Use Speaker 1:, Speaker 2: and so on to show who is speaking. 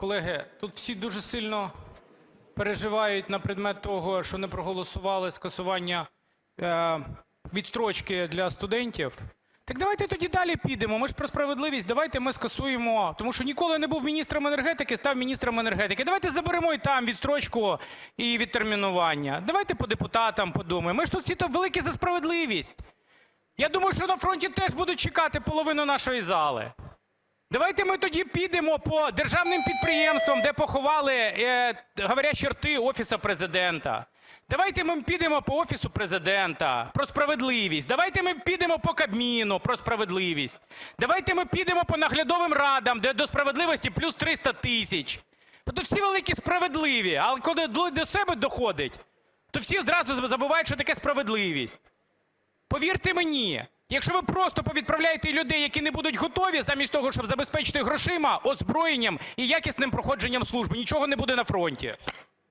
Speaker 1: Колеги, тут всі дуже сильно переживають на предмет того, що не проголосували скасування е, відстрочки для студентів. Так давайте тоді далі підемо. Ми ж про справедливість. Давайте ми скасуємо, тому що ніколи не був міністром енергетики, став міністром енергетики. Давайте заберемо і там відстрочку і відтермінування. Давайте по депутатам подумаємо. Ми ж тут всі великі за справедливість. Я думаю, що на фронті теж будуть чекати половину нашої зали. Давайте ми тоді підемо по державним підприємствам, де поховали, е, говорячі рти Офісу Президента. Давайте ми підемо по Офісу Президента про справедливість. Давайте ми підемо по Кабміну про справедливість. Давайте ми підемо по наглядовим радам, де до справедливості плюс 300 тисяч. Тобто всі великі справедливі, але коли до себе доходить, то всі зразу забувають, що таке справедливість. Повірте мені, якщо ви просто повідправляєте людей, які не будуть готові, замість того, щоб забезпечити грошима, озброєнням і якісним проходженням служби, нічого не буде на фронті.